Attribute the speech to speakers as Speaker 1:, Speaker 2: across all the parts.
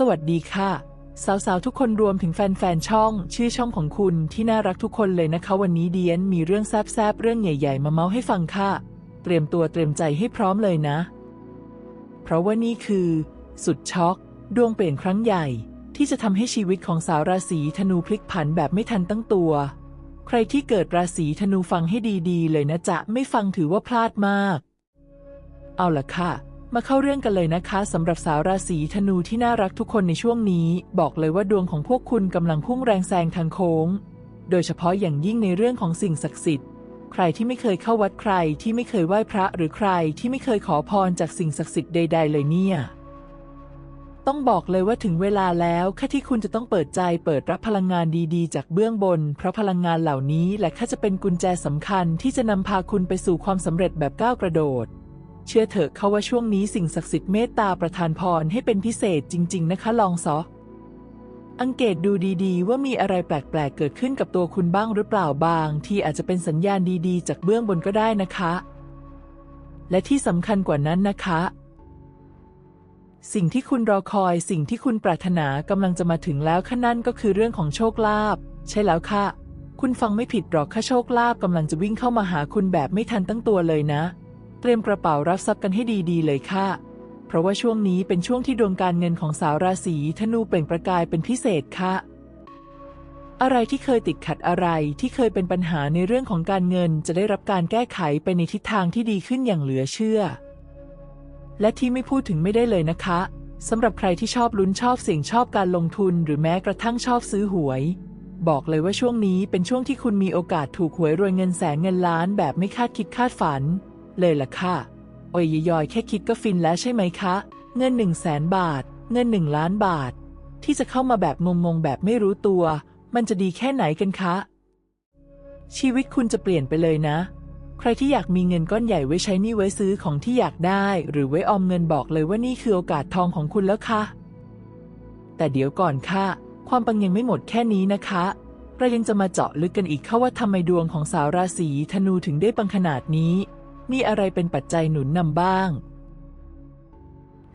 Speaker 1: สวัสดีค่ะ สาวๆ ทุกคนรวมถึงแฟนๆ ช่อง ชื่อช่องของคุณที่น่ารักทุกคนเลยนะคะ วันนี้เดียนมีเรื่องแซบๆ เรื่องใหญ่ ๆ มาเมาให้ฟังค่ะ เตรียมตัวเตรียมใจให้พร้อมเลยนะ เพราะว่านี่คือ สุดช็อก ดวงเปลี่ยนครั้งใหญ่ ที่จะทำให้ชีวิตของสาวราศีธนูพลิกผันแบบไม่ทันตั้งตัว ใครที่เกิดราศีธนูฟังให้ดีๆ เลยนะจ๊ะไม่ฟังถือว่าพลาดมาก เอาล่ะค่ะ มาเข้าเรื่องกันเลยนะคะสำหรับสาวราศีธนูที่น่ารักทุกคนในช่วงนี้ บอกเลยว่าดวงของพวกคุณกำลังพุ่งแรงแซงทางโค้ง โดยเฉพาะอย่างยิ่งในเรื่องของสิ่งศักดิ์สิทธิ์ ใครที่ไม่เคยเข้าวัดใครที่ไม่เคยไหว้พระหรือใครที่ไม่เคยขอพรจากสิ่งศักดิ์สิทธิ์ใด ๆ เลยเนี่ย ต้องบอกเลยว่าถึงเวลาแล้วค่ะที่คุณจะต้องเปิดใจเปิดรับพลังงานดีๆ จากเบื้องบน เพราะพลังงานเหล่านี้แหละค่ะจะเป็นกุญแจสำคัญที่จะนำพาคุณไปสู่ความสำเร็จแบบก้าวกระโดด เชื่อเถอะเขาว่าช่วงนี้สิ่งศักดิ์สิทธิ์เมตตาประทานพรให้เป็นพิเศษจริง ๆ นะคะลองซออังเกตดูดีๆ ว่ามีอะไรแปลกๆ เกิดขึ้นกับตัวคุณบ้างหรือเปล่าบาง ที่อาจจะเป็นสัญญาณดีๆ จากเบื้องบนก็ได้นะคะ และที่สำคัญกว่านั้นนะคะ สิ่งที่คุณรอคอยสิ่งที่คุณปรารถนากำลังจะมาถึงแล้วค่ะนั่นก็คือเรื่องของโชคลาภใช่แล้วค่ะ คุณฟังไม่ผิดหรอกค่ะโชคลาภกำลังจะวิ่งเข้ามาหาคุณแบบไม่ทันตั้งตัวเลยนะ เตรียมกระเป๋ารับทรัพย์กันให้ดีๆ เลยค่ะ เพราะว่าช่วงนี้เป็นช่วงที่ดวงการเงินของสาวราศีธนูเปล่งประกายเป็นพิเศษค่ะ อะไรที่เคยติดขัดอะไรที่เคยเป็นปัญหาในเรื่องของการเงินจะได้รับการแก้ไขไปในทิศทางที่ดีขึ้นอย่างเหลือเชื่อ และที่ไม่พูดถึงไม่ได้เลยนะคะสำหรับใครที่ชอบลุ้นชอบเสี่ยงชอบการลงทุน หรือแม้กระทั่งชอบซื้อหวย บอกเลยว่าช่วงนี้เป็นช่วงที่คุณมีโอกาสถูกหวยรวยเงินแสนเงินล้านแบบไม่คาดคิดคาดฝัน เลยล่ะค่ะ โอ้ยยอยแค่คิดก็ฟินแล้วใช่ไหมคะ เงินหนึ่งแสนบาท เงินหนึ่งล้านบาท ที่จะเข้ามาแบบงงๆแบบไม่รู้ตัว มันจะดีแค่ไหนกันคะ ชีวิตคุณจะเปลี่ยนไปเลยนะ ใครที่อยากมีเงินก้อนใหญ่ไว้ใช้นี่ไว้ซื้อของที่อยากได้ หรือไว้ออมเงินบอกเลยว่านี่คือโอกาสทองของคุณแล้วค่ะ แต่เดี๋ยวก่อนค่ะ ความปังยังไม่หมดแค่นี้นะคะเรายังจะมาเจาะลึกกันอีกค่ะว่าทำไมดวงของสาวราศีธนูถึงได้ปังขนาดนี้ มีอะไรเป็นปัจจัยหนุนนำบ้าง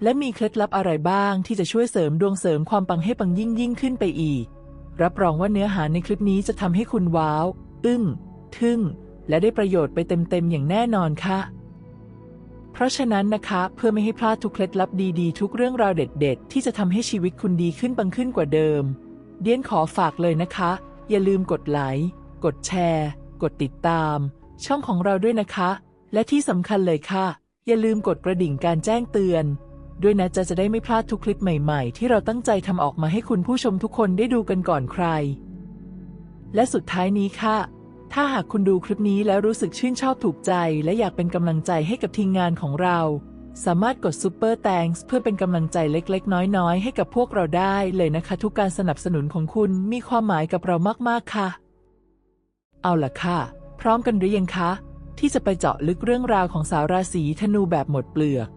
Speaker 1: และมีเคล็ดลับอะไรบ้างที่จะช่วยเสริมดวงเสริมความปังให้ปังยิ่งยิ่งขึ้นไปอีก รับรองว่าเนื้อหาในคลิปนี้จะทำให้คุณว้าว อึ้ง ทึ่ง และได้ประโยชน์ไปเต็มๆอย่างแน่นอนค่ะ เพราะฉะนั้นนะคะเพื่อไม่ให้พลาดทุกเคล็ดลับดีๆ ทุกเรื่องราวเด็ด ๆ ที่จะทำให้ชีวิตคุณดีขึ้นปังขึ้นกว่าเดิม เดียนขอฝากเลยนะคะ อย่าลืมกดไลค์ กดแชร์ กดติดตาม ช่องของเราด้วยนะคะ และที่สำคัญเลยค่ะ อย่าลืมกดกระดิ่งการแจ้งเตือน ด้วยนะจะจะได้ไม่พลาดทุกคลิปใหม่ๆ ที่เราตั้งใจทำออกมาให้คุณผู้ชมทุกคนได้ดูกันก่อนใคร และสุดท้ายนี้ค่ะ ถ้าหากคุณดูคลิปนี้แล้วรู้สึกชื่นชอบถูกใจ และอยากเป็นกำลังใจให้กับทีมงานของเรา สามารถกด Super Thanks เพื่อเป็นกำลังใจเล็กๆ น้อยๆ ให้กับพวกเราได้เลยนะคะ ทุกการสนับสนุนของคุณมีความหมายกับเรามากๆค่ะ เอาล่ะค่ะ พร้อมกันหรือยังคะ ที่จะไปเจาะลึกเรื่องราวของสาวราศีธนูแบบหมดเปลือก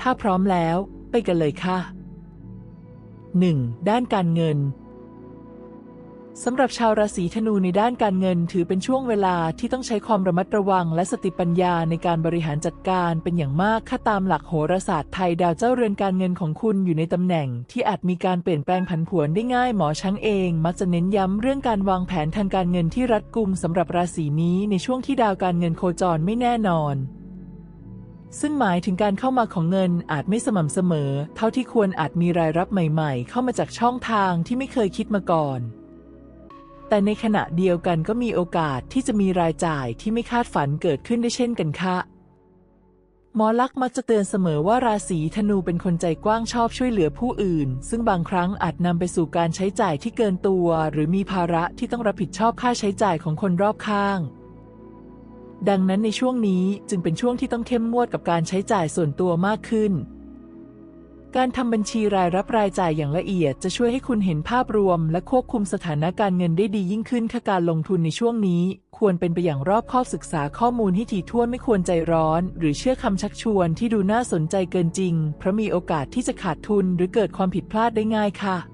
Speaker 1: ถ้าพร้อมแล้วไปกันเลยค่ะ 1. ด้านการเงิน สำหรับชาวราศีธนูในด้านการเงินถือเป็นช่วงเวลาที่ต้องใช้ความระมัดระวังและสติปัญญาในการบริหารจัดการเป็นอย่างมากค่าตามหลักโหราศาสตร์ไทยดาวเจ้าเรือนการเงินของคุณอยู่ในตำแหน่ง ที่อาจมีการเปลี่ยนแปลงผันผวนได้ง่ายหมอช้างเอง มักจะเน้นย้ำเรื่องการวางแผนทางการเงินที่รัดกุมสำหรับราศีนี้ในช่วงที่ดาวการเงินโคจรไม่แน่นอนซึ่งหมายถึงการเข้ามาของเงินอาจไม่สม่ำเสมอ เท่าที่ควรอาจมีรายรับใหม่ ๆ เข้ามาจากช่องทางที่ไม่เคยคิดมาก่อน แต่ในขณะเดียวกันก็มีโอกาสที่จะมีรายจ่ายที่ไม่คาดฝันเกิดขึ้นได้เช่นกันค่ะหมอลักษ์มักจะเตือนเสมอว่าราศีธนูเป็นคนใจกว้างชอบช่วยเหลือผู้อื่น ซึ่งบางครั้งอาจนำไปสู่การใช้จ่ายที่เกินตัว หรือมีภาระที่ต้องรับผิดชอบค่าใช้จ่ายของคนรอบข้าง ดังนั้นในช่วงนี้จึงเป็นช่วงที่ต้องเข้มงวดกับการใช้จ่ายส่วนตัวมากขึ้น การทำบัญชีรายรับรายจ่ายอย่างละเอียดจะช่วยให้คุณเห็นภาพรวม และควบคุมสถานะการเงินได้ดียิ่งขึ้นค่ะการลงทุนในช่วงนี้ ควรเป็นไปอย่างรอบคอบศึกษาข้อมูลให้ถี่ถ้วนไม่ควรใจร้อน หรือเชื่อคำชักชวนที่ดูน่าสนใจเกินจริง เพราะมีโอกาสที่จะขาดทุนหรือเกิดความผิดพลาดได้ง่ายค่ะ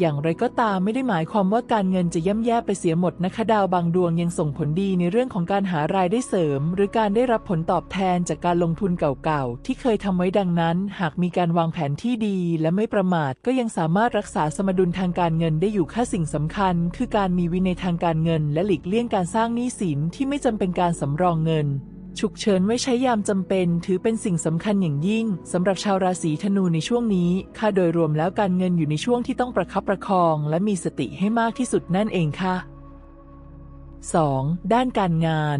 Speaker 1: อย่างไรก็ตามไม่ได้หมายความว่าการเงินจะย่ำแย่ไปเสียหมดนะคะ ดาวบางดวงยังส่งผลดีในเรื่องของการหารายได้เสริม หรือการได้รับผลตอบแทนจากการลงทุนเก่าๆ ที่เคยทำไว้ดังนั้น หากมีการวางแผนที่ดีและไม่ประมาทก็ยังสามารถรักษาสมดุลทางการเงินได้อยู่ค่าสิ่งสำคัญ คือการมีวินัยทางการเงิน และหลีกเลี่ยงการสร้างหนี้สินที่ไม่จำเป็นการสำรองเงิน ฉุกเฉินไว้ใช้ยามจำเป็น ถือเป็นสิ่งสำคัญอย่างยิ่งสำหรับชาวราศีธนูในช่วงนี้ ค่าโดยรวมแล้วการเงินอยู่ในช่วงที่ต้องประคับประคอง และมีสติให้มากที่สุดนั่นเองค่ะ 2. ด้านการงาน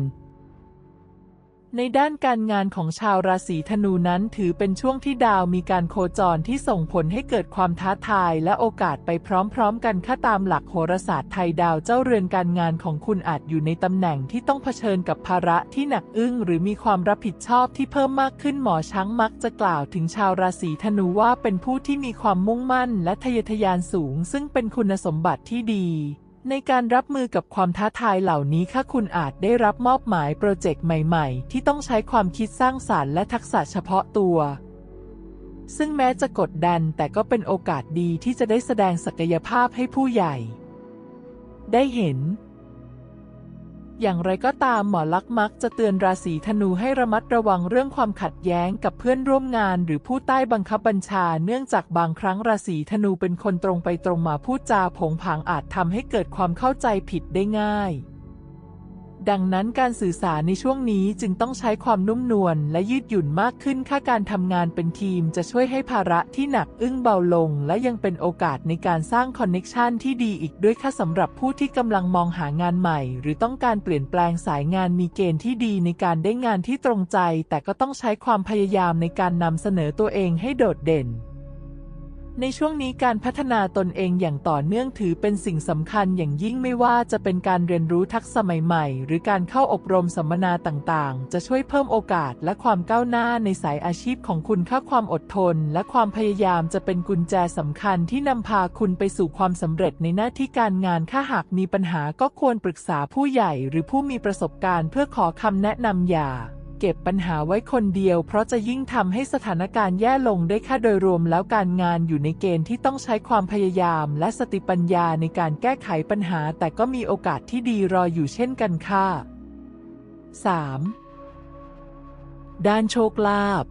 Speaker 1: ในด้านการงานของชาวราศีธนูนั้นถือเป็นช่วงที่ดาวมีการโคจรที่ส่งผลให้เกิดความท้าทายและโอกาสไปพร้อมๆ กันค่าตามหลักโหราศาสตร์ไทยดาวเจ้าเรือนการงานของคุณอาจอยู่ในตำแหน่งที่ต้องเผชิญกับภาระที่หนักอึ้งหรือมีความรับผิดชอบที่เพิ่มมากขึ้นหมอช้างมักจะกล่าวถึงชาวราศีธนูว่าเป็นผู้ที่มีความมุ่งมั่น และทะเยอทะยานสูง ซึ่งเป็นคุณสมบัติที่ดี ในการรับมือกับความท้าทายเหล่านี้ค่ะคุณอาจได้รับมอบหมายโปรเจกต์ใหม่ๆ ที่ต้องใช้ความคิดสร้างสารรค์และทักษะเฉพาะตัว ซึ่งแม้จะกดดันแต่ก็เป็นโอกาสดีที่จะได้แสดงศักยภาพให้ผู้ใหญ่ ได้เห็น อย่างไรก็ตามหมอลักษ์มักจะเตือนราศีธนูให้ระมัดระวังเรื่องความขัดแย้งกับเพื่อนร่วมงาน หรือผู้ใต้บังคับบัญชา เนื่องจากบางครั้งราศีธนูเป็นคนตรงไปตรงมาพูดจาผงผางอาจทำให้เกิดความเข้าใจผิดได้ง่าย ดังนั้นการสื่อสารในช่วงนี้จึงต้องใช้ความนุ่มนวลและยืดหยุ่นมากขึ้นค่าการทำงานเป็นทีมจะช่วยให้ภาระที่หนักอึ้งเบาลง และยังเป็นโอกาสในการสร้างคอนเน็ชันที่ดีอีกด้วยค่ะสำหรับผู้ที่กำลังมองหางานใหม่ หรือต้องการเปลี่ยนแปลงสายงานมีเกณฑ์ที่ดีในการได้งานที่ตรงใจ แต่ก็ต้องใช้ความพยายามในการนำเสนอตัวเองให้โดดเด่น ในช่วงนี้การพัฒนาตนเองอย่างต่อเนื่องถือเป็นสิ่งสำคัญอย่างยิ่งไม่ว่าจะเป็นการเรียนรู้ทักษะใหม่ๆ หรือการเข้าอบรมสัมมนาต่างๆ จะช่วยเพิ่มโอกาสและความก้าวหน้าในสายอาชีพของคุณค่าความอดทน และความพยายามจะเป็นกุญแจสำคัญที่นำพาคุณไปสู่ความสำเร็จในหน้าที่การงานถ้าหากมีปัญหาก็ควรปรึกษาผู้ใหญ่หรือผู้มีประสบการณ์เพื่อขอคำแนะนำอย่า เก็บปัญหาไว้คนเดียว เพราะจะยิ่งทำให้สถานการณ์แย่ลงได้ค่ะโดยรวมแล้วการงานอยู่ในเกณฑ์ที่ต้องใช้ความพยายาม และสติปัญญาในการแก้ไขปัญหา แต่ก็มีโอกาสที่ดีรออยู่เช่นกันค่ะ 3. ด้านโชคลาภ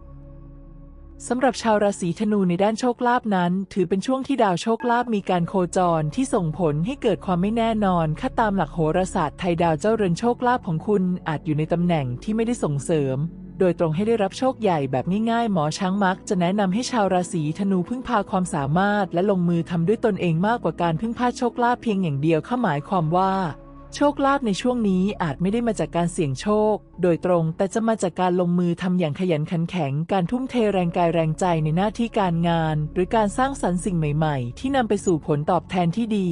Speaker 1: สำหรับชาวราศีธนูในด้านโชคลาภนั้น ถือเป็นช่วงที่ดาวโชคลาภมีการโคจรที่ส่งผลให้เกิดความไม่แน่นอนค่าตามหลักโหราศาสตร์ไทยดาวเจ้าเรือนโชคลาภของคุณอาจอยู่ในตำแหน่งที่ไม่ได้ส่งเสริม โดยตรงให้ได้รับโชคใหญ่แบบง่ายๆ หมอช้างมัก จะแนะนำให้ชาวราศีธนูพึ่งพาความสามารถ และลงมือทำด้วยตนเองมากกว่าการพึ่งพาโชคลาภเพียงอย่างเดียวข้าหมายความว่า โชคลาภในช่วงนี้อาจไม่ได้มาจากการเสี่ยงโชค โดยตรงแต่จะมาจากการลงมือทำอย่างขยันขันแข็ง การทุ่มเทแรงกายแรงใจในหน้าที่การงาน หรือการสร้างสรรค์สิ่งใหม่ ๆ ที่นำไปสู่ผลตอบแทนที่ดี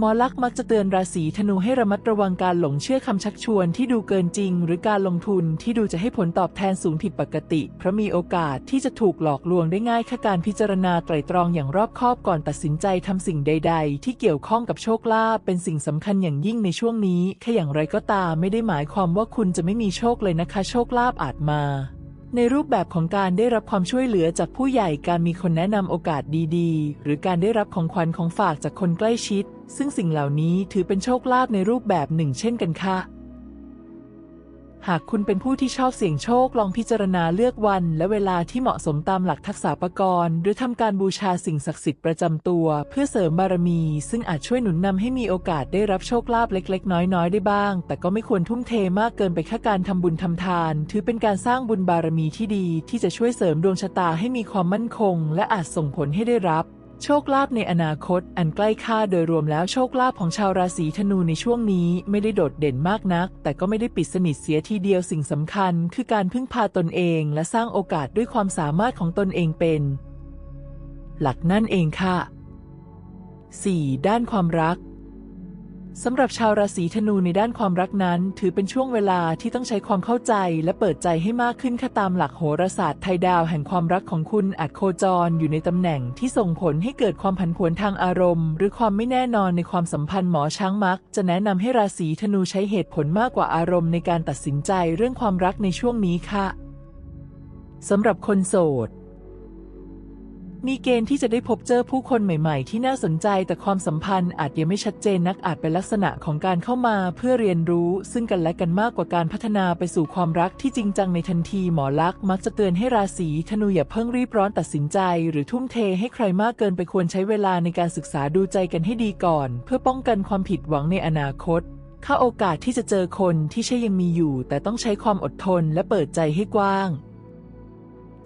Speaker 1: หมอลักษ์มักจะเตือนราศีธนูให้ระมัดระวังการหลงเชื่อคำชักชวนที่ดูเกินจริง หรือการลงทุนที่ดูจะให้ผลตอบแทนสูงผิดปกติ เพราะมีโอกาสที่จะถูกหลอกลวงได้ง่ายค่าการพิจารณาไตรตรองอย่างรอบคอบก่อนตัดสินใจทำสิ่งใด ๆ ที่เกี่ยวข้องกับโชคลาภเป็นสิ่งสำคัญอย่างยิ่งในช่วงนี้แค่อย่างไรก็ตามไม่ได้หมายความว่าคุณจะไม่มีโชคเลยนะคะ โชคลาภอาจมา ในรูปแบบของการได้รับความช่วยเหลือจากผู้ใหญ่การมีคนแนะนำโอกาสดีๆ หรือการได้รับของขวัญของฝากจากคนใกล้ชิด ซึ่งสิ่งเหล่านี้ถือเป็นโชคลาภในรูปแบบหนึ่งเช่นกันค่ะ หากคุณเป็นผู้ที่ชอบเสี่ยงโชคลองพิจารณาเลือกวัน และเวลาที่เหมาะสมตามหลักทักษะประกรณ์ หรือทำการบูชาสิ่งศักดิ์สิทธิ์ประจำตัว เพื่อเสริมบารมี ซึ่งอาจช่วยหนุนนำให้มีโอกาสได้รับโชคลาภเล็ก ๆ น้อยๆ ได้บ้าง แต่ก็ไม่ควรทุ่มเทมากเกินไปแค่การทำบุญทำทาน ถือเป็นการสร้างบุญบารมีที่ดี ที่จะช่วยเสริมดวงชะตาให้มีความมั่นคง และอาจส่งผลให้ได้รับ โชคลาภในอนาคตอันใกล้ค่าโดยรวมแล้วโชคลาภของชาวราศีธนูในช่วงนี้ไม่ได้โดดเด่นมากนัก แต่ก็ไม่ได้ปิดสนิทเสียทีเดียวสิ่งสำคัญ คือการพึ่งพาตนเอง และสร้างโอกาสด้วยความสามารถของตนเองเป็น หลักนั่นเองค่ะ 4. ด้านความรัก สำหรับชาวราศีธนูในด้านความรักนั้น ถือเป็นช่วงเวลาที่ต้องใช้ความเข้าใจและเปิดใจให้มากขึ้นค่ะตามหลักโหราศาสตร์ไทยดาวแห่งความรักของคุณอาจโคจรอยู่ในตำแหน่งที่ส่งผลให้เกิดความผันผวนทางอารมณ์ หรือความไม่แน่นอนในความสัมพันธ์หมอช้างมัก จะแนะนำให้ราศีธนูใช้เหตุผลมากกว่าอารมณ์ในการตัดสินใจเรื่องความรักในช่วงนี้ค่ะสำหรับคนโสด มีเกณฑ์ที่จะได้พบเจอผู้คนใหม่ๆ ที่น่าสนใจแต่ความสัมพันธ์อาจยังไม่ชัดเจนนักอาจเป็นลักษณะของการเข้ามาเพื่อเรียนรู้ซึ่งกันและกันมากกว่าการพัฒนาไปสู่ความรักที่จริงจังในทันทีหมอลักษ์มักจะเตือนให้ราศีธนูอย่าเพิ่งรีบร้อนตัดสินใจ หรือทุ่มเทให้ใครมากเกินไปควรใช้เวลาในการศึกษาดูใจกันให้ดีก่อน เพื่อป้องกันความผิดหวังในอนาคตค่าโอกาสที่จะเจอคนที่ใช่ยังมีอยู่ แต่ต้องใช้ความอดทนและเปิดใจให้กว้าง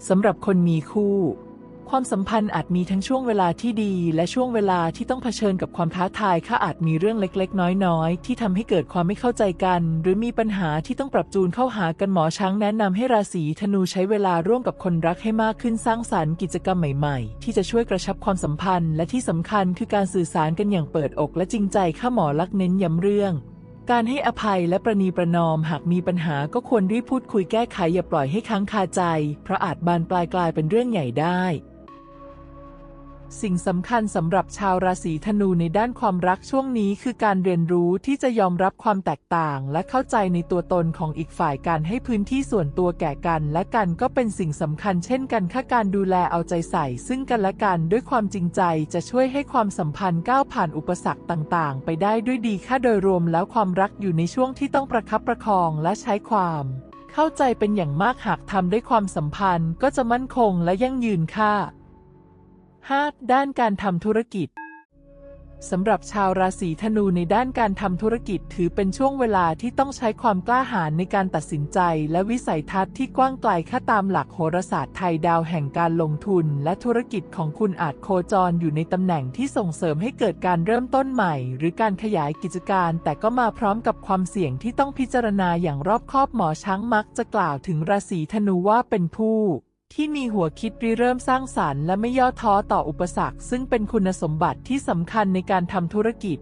Speaker 1: สำหรับคนมีคู่ ความสัมพันธ์อาจมีทั้งช่วงเวลาที่ดี และช่วงเวลาที่ต้องเผชิญกับความท้าทายค่าอาจมีเรื่องเล็กๆ น้อยๆ ที่ทำให้เกิดความไม่เข้าใจกัน หรือมีปัญหาที่ต้องปรับจูนเข้าหากันหมอช้างแนะนำให้ราศีธนูใช้เวลาร่วมกับคนรักให้มากขึ้นสร้างสรรค์กิจกรรมใหม่ๆ ที่จะช่วยกระชับความสัมพันธ์ และที่สำคัญคือการสื่อสารกันอย่างเปิดอกและจริงใจข้าหมอลักเน้นย้ำเรื่องการให้อภัยและประนีประนอมหากมีปัญหาก็ควรรีบพูดคุยแก้ไขอย่าปล่อยให้ค้างคาใจ เพราะอาจบานปลายกลายเป็นเรื่องใหญ่ได้ สิ่งสำคัญสำหรับชาวราศีธนูในด้านความรักช่วงนี้คือการเรียนรู้ที่จะยอมรับความแตกต่าง และเข้าใจในตัวตนของอีกฝ่ายการให้พื้นที่ส่วนตัวแก่กัน และกันก็เป็นสิ่งสำคัญเช่นกันค่าการดูแลเอาใจใส่ ซึ่งกันและกันด้วยความจริงใจจะช่วยให้ความสัมพันธ์ก้าวผ่านอุปสรรคต่างๆ ไปได้ด้วยดีค่าโดยรวมแล้วความรักอยู่ในช่วงที่ต้องประคับประคองและใช้ความเข้าใจเป็นอย่างมากหากทำด้วยความสัมพันธ์ก็จะมั่นคงและยั่งยืนค่ะ 5. ด้านการทำธุรกิจสำหรับชาวราศีธนูในด้านการทำธุรกิจถือเป็นช่วงเวลาที่ต้องใช้ความกล้าหาญในการตัดสินใจ และวิสัยทัศน์ที่กว้างไกลค่าตามหลักโหราศาสตร์ไทยดาวแห่งการลงทุน และธุรกิจของคุณอาจโคจรอยู่ในตำแหน่งที่ส่งเสริมให้เกิดการเริ่มต้นใหม่ หรือการขยายกิจการ แต่ก็มาพร้อมกับความเสี่ยงที่ต้องพิจารณาอย่างรอบคอบหมอช้างมักจะกล่าวถึงราศีธนูว่าเป็นผู้ ที่มีหัวคิดริเริ่มสร้างสารรค์และไม่ย่อท้อต่ออุปสรรค ซึ่งเป็นคุณสมบัติที่สำคัญในการทำธุรกิจ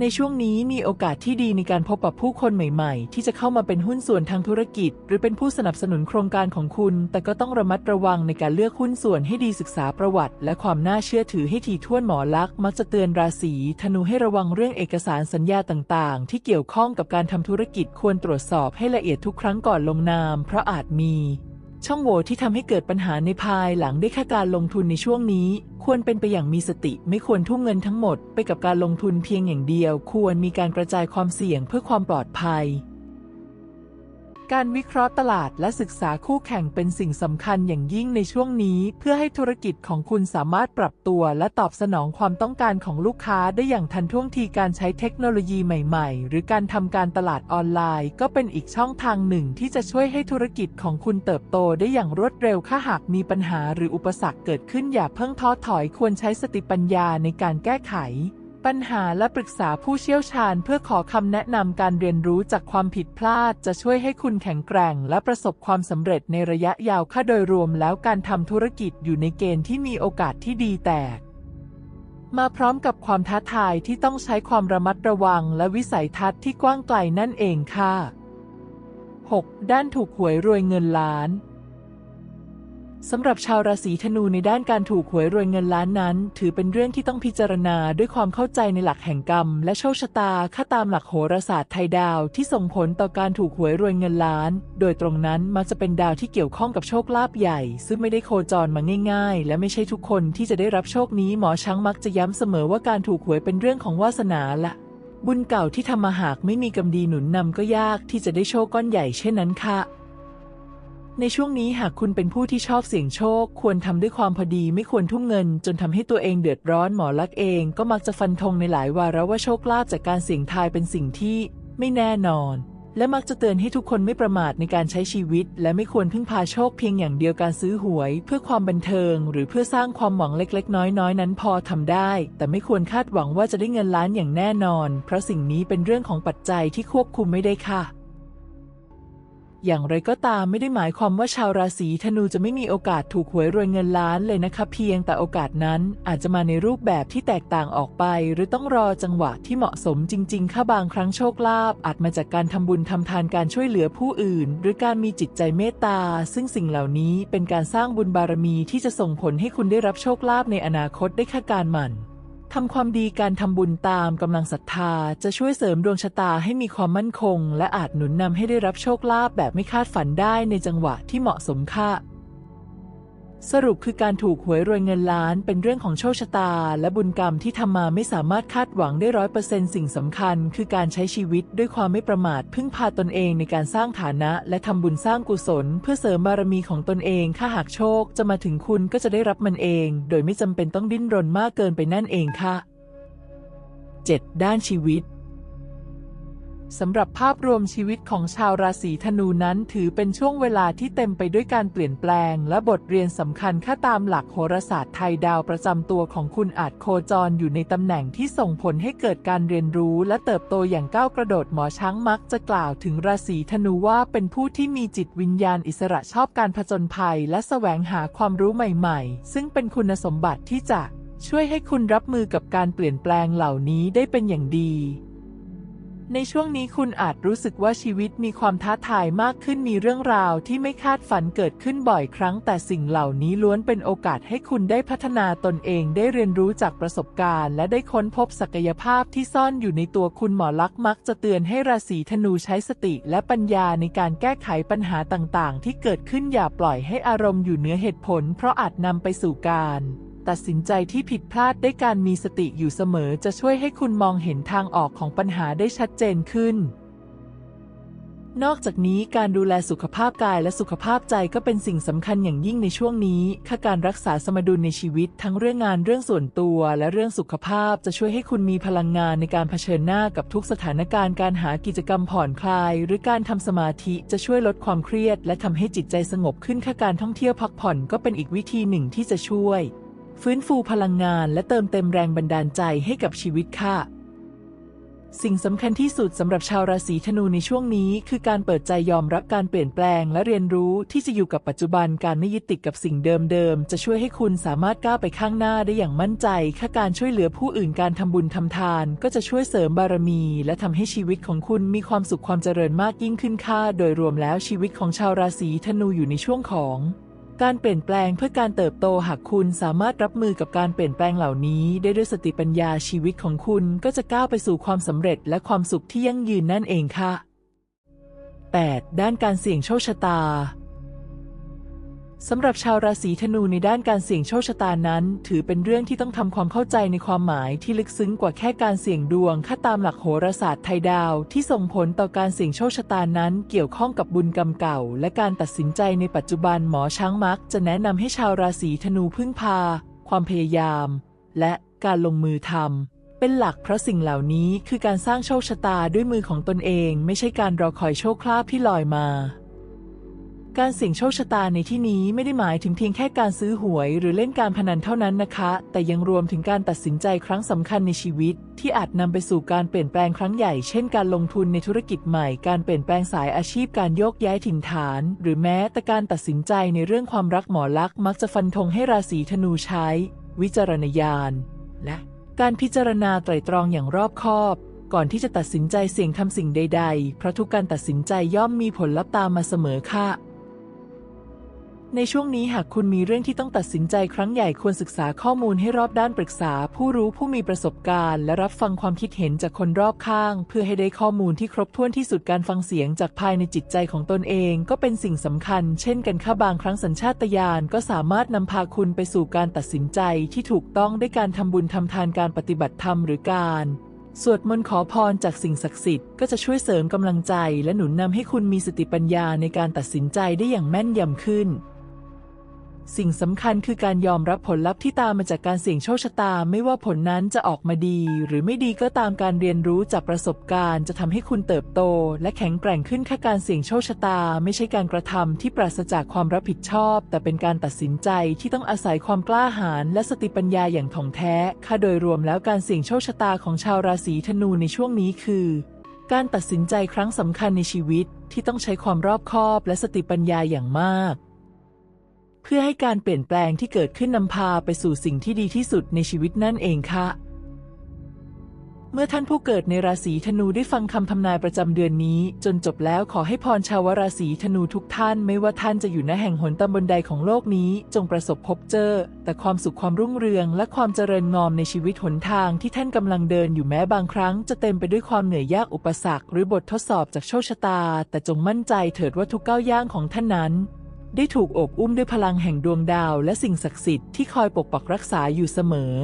Speaker 1: ในช่วงนี้มีโอกาสที่ดีในการพบกับผู้คนใหม่ๆ ที่จะเข้ามาเป็นหุ้นส่วนทางธุรกิจ หรือเป็นผู้สนับสนุนโครงการของคุณ แต่ก็ต้องระมัดระวังในการเลือกหุ้นส่วนให้ดีศึกษาประวัติ และความน่าเชื่อถือให้ถี่ถ้วนหมอลักษ์มักจะเตือนราศีธนูให้ระวังเรื่องเอกสารสัญญาต่างๆ ที่เกี่ยวข้องกับการทำธุรกิจควรตรวจสอบให้ละเอียดทุกครั้งก่อนลงนาม เพราะอาจมี ช่องโหว่ที่ทำให้เกิดปัญหาในภายหลังได้ค่าการลงทุนในช่วงนี้ ควรเป็นไปอย่างมีสติ ไม่ควรทุ่มเงินทั้งหมดไปกับการลงทุนเพียงอย่างเดียว ควรมีการกระจายความเสี่ยงเพื่อความปลอดภัย การวิเคราะห์ตลาดและศึกษาคู่แข่งเป็นสิ่งสำคัญอย่างยิ่งในช่วงนี้ เพื่อให้ธุรกิจของคุณสามารถปรับตัว และตอบสนองความต้องการของลูกค้าได้อย่างทันท่วงทีการใช้เทคโนโลยีใหม่ๆ หรือการทำการตลาดออนไลน์ ก็เป็นอีกช่องทางหนึ่งที่จะช่วยให้ธุรกิจของคุณเติบโตได้อย่างรวดเร็วถ้าหากมีปัญหาหรืออุปสรรคเกิดขึ้นอย่าเพิ่งท้อถอยควรใช้สติปัญญาในการแก้ไข ปัญหาและปรึกษาผู้เชี่ยวชาญเพื่อขอคำแนะนำการเรียนรู้จากความผิดพลาด จะช่วยให้คุณแข็งแกร่ง และประสบความสำเร็จในระยะยาวค่าโดยรวมแล้วการทำธุรกิจอยู่ในเกณฑ์ที่มีโอกาสที่ดีแต่มาพร้อมกับความท้าทายที่ต้องใช้ความระมัดระวังและวิสัยทัศน์ที่กว้างไกลนั่นเองค่ะ 6. ด้านถูกหวยรวยเงินล้าน สำหรับชาวราศีธนูในด้านการถูกหวยรวยเงินล้านนั้น ถือเป็นเรื่องที่ต้องพิจารณาด้วยความเข้าใจในหลักแห่งกรรม และโชคชะตาค่าตามหลักโหราศาสตร์ไทยดาวที่ส่งผลต่อการถูกหวยรวยเงินล้าน โดยตรงนั้นมักจะเป็นดาวที่เกี่ยวข้องกับโชคลาภใหญ่ ซึ่งไม่ได้โคจรมาง่าย ๆ และไม่ใช่ทุกคนที่จะได้รับโชคนี้หมอช้างมักจะย้ำเสมอว่าการถูกหวยเป็นเรื่องของวาสนาละบุญเก่าที่ทำมาหากไม่มีกำดีหนุนนำก็ยากที่จะได้โชคก้อนใหญ่เช่นนั้นค่ะ ในช่วงนี้หากคุณเป็นผู้ที่ชอบเสี่ยงโชค ควรทำด้วยความพอดีไม่ควรทุ่มเงิน จนทำให้ตัวเองเดือดร้อนหมอลักเองก็มักจะฟันธงในหลายวาระว่าโชคลาภจากการเสี่ยงทายเป็นสิ่งที่ไม่แน่นอน และมักจะเตือนให้ทุกคนไม่ประมาทในการใช้ชีวิต และไม่ควรพึ่งพาโชคเพียงอย่างเดียวการซื้อหวย เพื่อความบันเทิง หรือเพื่อสร้างความหวังเล็กๆ น้อยๆ นั้นพอทำได้ แต่ไม่ควรคาดหวังว่าจะได้เงินล้านอย่างแน่นอน เพราะสิ่งนี้เป็นเรื่องของปัจจัยที่ควบคุมไม่ได้ค่ะ อย่างไรก็ตามไม่ได้หมายความว่าชาวราศีธนูจะไม่มีโอกาสถูกหวยรวยเงินล้านเลยนะคะเพียงแต่โอกาสนั้นอาจจะมาในรูปแบบที่แตกต่างออกไป หรือต้องรอจังหวะที่เหมาะสมจริง ๆ ค่ะบางครั้งโชคลาภอาจมาจากการทำบุญทำทานการช่วยเหลือผู้อื่น หรือการมีจิตใจเมตตา ซึ่งสิ่งเหล่านี้เป็นการสร้างบุญบารมีที่จะส่งผลให้คุณได้รับโชคลาภในอนาคตได้ค่ะการหมั่น ทำความดีการทำบุญตามกำลังศรัทธาจะช่วยเสริมดวงชะตาให้มีความมั่นคง และอาจหนุนนำให้ได้รับโชคลาภแบบไม่คาดฝันได้ในจังหวะที่เหมาะสมค่ะ สรุปคือการถูกหวยรวยเงินล้านเป็นเรื่องของโชคชะตา และบุญกรรมที่ทำมาไม่สามารถคาดหวังได้ร้อยเปอร์เซ็นสิ่งสำคัญ คือการใช้ชีวิตด้วยความไม่ประมาท พึ่งพาตนเองในการสร้างฐานะ และทำบุญสร้างกุศล เพื่อเสริมบารมีของตนเองถ้าหากโชคจะมาถึงคุณก็จะได้รับมันเอง โดยไม่จำเป็นต้องดิ้นรนมากเกินไปนั่นเองค่ะ 7. ด้านชีวิต สำหรับภาพรวมชีวิตของชาวราศีธนูนั้นถือเป็นช่วงเวลาที่เต็มไปด้วยการเปลี่ยนแปลง และบทเรียนสำคัญค่าตามหลักโหราศาสตร์ไทยดาวประจำตัวของคุณอาจโคจรอยู่ในตำแหน่งที่ส่งผลให้เกิดการเรียนรู้และเติบโตอย่างก้าวกระโดดหมอช้างมักจะกล่าวถึงราศีธนูว่าเป็นผู้ที่มีจิตวิญญาณอิสระชอบการผจญภัย และแสวงหาความรู้ใหม่ๆ ซึ่งเป็นคุณสมบัติที่จะช่วยให้คุณรับมือกับการเปลี่ยนแปลงเหล่านี้ได้เป็นอย่างดี ในช่วงนี้คุณอาจรู้สึกว่าชีวิตมีความท้าทายมากขึ้นมีเรื่องราวที่ไม่คาดฝันเกิดขึ้นบ่อยครั้ง แต่สิ่งเหล่านี้ล้วนเป็นโอกาสให้คุณได้พัฒนาตนเองได้เรียนรู้จากประสบการณ์ และได้ค้นพบศักยภาพที่ซ่อนอยู่ในตัวคุณหมอลักษ์มักจะเตือนให้ราศีธนูใช้สติและปัญญาในการแก้ไขปัญหาต่างๆ ที่เกิดขึ้นอย่าปล่อยให้อารมณ์อยู่เหนือเหตุผล เพราะอาจนำไปสู่การ ตัดสินใจที่ผิดพลาดได้การมีสติอยู่เสมอจะช่วยให้คุณมองเห็นทางออกของปัญหาได้ชัดเจนขึ้น นอกจากนี้การดูแลสุขภาพกายและสุขภาพใจก็เป็นสิ่งสำคัญอย่างยิ่งในช่วงนี้ค่าการรักษาสมดุลในชีวิตทั้งเรื่องงานเรื่องส่วนตัว และเรื่องสุขภาพจะช่วยให้คุณมีพลังงานในการเผชิญหน้ากับทุกสถานการณ์การหากิจกรรมผ่อนคลาย หรือการทำสมาธิจะช่วยลดความเครียด และทำให้จิตใจสงบขึ้นค่าการท่องเที่ยวพักผ่อนก็เป็นอีกวิธีหนึ่งที่จะช่วย ฟื้นฟูพลังงานและเติมเต็มแรงบันดาลใจให้กับชีวิตค่ะ สิ่งสำคัญที่สุดสำหรับชาวราศีธนูในช่วงนี้ คือการเปิดใจยอมรับการเปลี่ยนแปลง และเรียนรู้ที่จะอยู่กับปัจจุบันการไม่ยึดติดกับสิ่งเดิมๆจะช่วยให้คุณสามารถก้าวไปข้างหน้าได้อย่างมั่นใจค่าการช่วยเหลือผู้อื่นการทำบุญทำทาน ก็จะช่วยเสริมบารมี และทำให้ชีวิตของคุณมีความสุขความเจริญมากยิ่งขึ้นค่าโดยรวมแล้วชีวิตของชาวราศีธนูอยู่ในช่วงของ การเปลี่ยนแปลงเพื่อการเติบโตหากคุณสามารถรับมือกับการเปลี่ยนแปลงเหล่านี้ ได้ด้วยสติปัญญาชีวิตของคุณก็จะก้าวไปสู่ความสำเร็จและความสุขที่ยั่งยืนนั่นเองค่ะ 8. ด้านการเสี่ยงโชคชะตา สำหรับชาวราศีธนูในด้านการเสี่ยงโชคชะตานั้น ถือเป็นเรื่องที่ต้องทำความเข้าใจในความหมายที่ลึกซึ้งกว่าแค่การเสี่ยงดวงค่าตามหลักโหราศาสตร์ไทยดาว ที่ส่งผลต่อการเสี่ยงโชคชะตานั้น เกี่ยวข้องกับบุญกรรมเก่า และการตัดสินใจในปัจจุบันหมอช้างมัก จะแนะนำให้ชาวราศีธนูพึ่งพา ความพยายาม และการลงมือทำเป็นหลักเพราะสิ่งเหล่านี้คือการสร้างโชคชะตาด้วยมือของตนเอง ไม่ใช่การรอคอยโชคลาภที่ลอยมา การเสี่ยงโชคชะตาในที่นี้ไม่ได้หมายถึงเพียงแค่การซื้อหวย หรือเล่นการพนันเท่านั้นนะคะ แต่ยังรวมถึงการตัดสินใจครั้งสำคัญในชีวิต ที่อาจนำไปสู่การเปลี่ยนแปลงครั้งใหญ่ เช่นการลงทุนในธุรกิจใหม่ การเปลี่ยนแปลงสายอาชีพ การโยกย้ายถิ่นฐาน หรือแม้แต่การตัดสินใจในเรื่องความรักหมอลักษณ์มักจะฟันธงให้ราศีธนูใช้ วิจารณญาณ และการพิจารณาไตรตรองอย่างรอบคอบก่อนที่จะตัดสินใจเสี่ยงทำสิ่งใด ๆ เพราะทุกการตัดสินใจย่อมมีผลลัพธ์ตามมาเสมอค่ะ ในช่วงนี้หากคุณมีเรื่องที่ต้องตัดสินใจครั้งใหญ่ควรศึกษาข้อมูลให้รอบด้านปรึกษา ผู้รู้ผู้มีประสบการณ์ และรับฟังความคิดเห็นจากคนรอบข้าง เพื่อให้ได้ข้อมูลที่ครบถ้วนที่สุดการฟังเสียงจากภายในจิตใจของตนเอง ก็เป็นสิ่งสำคัญ เช่นกันค่าบางครั้งสัญชาตญาณก็สามารถนำพาคุณไปสู่การตัดสินใจที่ถูกต้องด้วยการทำบุญทำทานการปฏิบัติธรรมหรือการสวดมนต์ขอพรจากสิ่งศักดิ์สิทธิ์ก็จะช่วยเสริมกำลังใจ และหนุนนำให้คุณมีสติปัญญาในการตัดสินใจได้อย่างแม่นยำขึ้น สิ่งสำคัญคือการยอมรับผลลัพธ์ที่ตามมาจากการเสี่ยงโชคชะตา ไม่ว่าผลนั้นจะออกมาดี หรือไม่ดีก็ตามการเรียนรู้จากประสบการณ์จะทำให้คุณเติบโต และแข็งแกร่งขึ้นค่าการเสี่ยงโชคชะตา ไม่ใช่การกระทำที่ปราศจากความรับผิดชอบ แต่เป็นการตัดสินใจที่ต้องอาศัยความกล้าหาญและสติปัญญาอย่างถ่องแท้ค่าโดยรวมแล้วการเสี่ยงโชคชะตาของชาวราศีธนูในช่วงนี้คือ การตัดสินใจครั้งสำคัญในชีวิตที่ต้องใช้ความรอบคอบและสติปัญญาอย่างมาก เพื่อให้การเปลี่ยนแปลงที่เกิดขึ้นนำพาไปสู่สิ่งที่ดีที่สุดในชีวิตนั่นเองค่ะ เมื่อท่านผู้เกิดในราศีธนูได้ฟังคำทำนายประจำเดือนนี้ จนจบแล้วขอให้พรชาวราศีธนูทุกท่านไม่ว่าท่านจะอยู่ณแห่งหนตำบลใดของโลกนี้ จงประสบพบเจอ แต่ความสุขความรุ่งเรือง และความเจริญงอมในชีวิตหนทางที่ท่านกำลังเดินอยู่แม้บางครั้ง จะเต็มไปด้วยความเหนื่อยยากอุปสรรค หรือบททดสอบจากโชคชะตา แต่จงมั่นใจเถิดว่าทุกก้าวย่างของท่านนั้น ได้ถูกโอบอุ้มด้วยพลังแห่งดวงดาวและสิ่งศักดิ์สิทธิ์ที่คอยปกปักรักษาอยู่เสมอ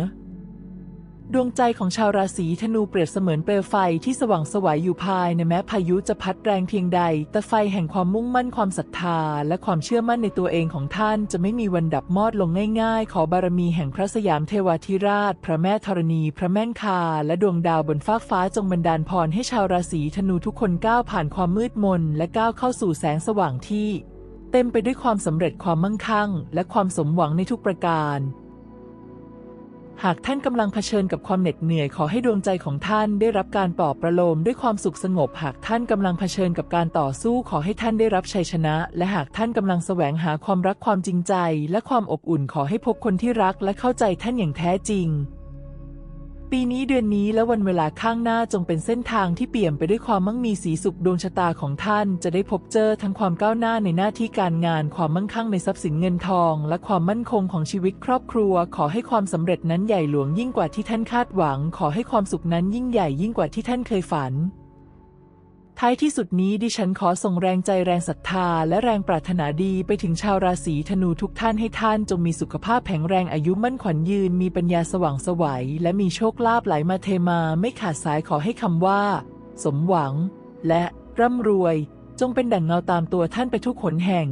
Speaker 1: ดวงใจของชาวราศีธนูเปรียบเสมือนเปลวไฟที่สว่างสวัยอยู่ภายในแม้พายุจะพัดแรงเพียงใด แต่ไฟแห่งความมุ่งมั่นความศรัทธา และความเชื่อมั่นในตัวเองของท่านจะไม่มีวันดับมอดลงง่ายๆ ขอบารมีแห่งพระสยามเทวาธิราช พระแม่ธรณี พระแม่นคา และดวงดาวบนฟากฟ้าจงบันดาลพรให้ชาวราศีธนูทุกคนก้าวผ่านความมืดมนและก้าวเข้าสู่แสงสว่างที่ เต็มไปด้วยความสำเร็จความมั่งคั่ง และความสมหวังในทุกประการ หากท่านกำลังเผชิญกับความเหน็ดเหนื่อยขอให้ดวงใจของท่านได้รับการปลอบประโลมด้วยความสุขสงบ หากท่านกำลังเผชิญกับการต่อสู้ขอให้ท่านได้รับชัยชนะ และหากท่านกำลังแสวงหาความรักความจริงใจ และความอบอุ่นขอให้พบคนที่รักและเข้าใจท่านอย่างแท้จริง ปีนี้เดือนนี้และวันเวลาข้างหน้าจงเป็นเส้นทางที่เปี่ยมไปด้วยความมั่งมีสีสุขดวงชะตาของท่าน จะได้พบเจอทั้งความก้าวหน้าในหน้าที่การงาน ความมั่งคั่งในทรัพย์สินเงินทอง และความมั่นคงของชีวิตครอบครัว ขอให้ความสำเร็จนั้นใหญ่หลวงยิ่งกว่าที่ท่านคาดหวัง ขอให้ความสุขนั้นยิ่งใหญ่ยิ่งกว่าที่ท่านเคยฝัน ท้ายที่สุดนี้ดิฉันขอส่งแรงใจแรงศรัทธา และแรงปรารถนาดีไปถึงชาวราศีธนูทุกท่านให้ท่านจงมีสุขภาพแข็งแรงอายุมั่นขวัญยืน มีปัญญาสว่างสวัย และมีโชคลาภไหลมาเทมาไม่ขาดสายขอให้คำว่า สมหวัง และร่ำรวย จงเป็นดั่งเงาตามตัวท่านไปทุกขนแห่ง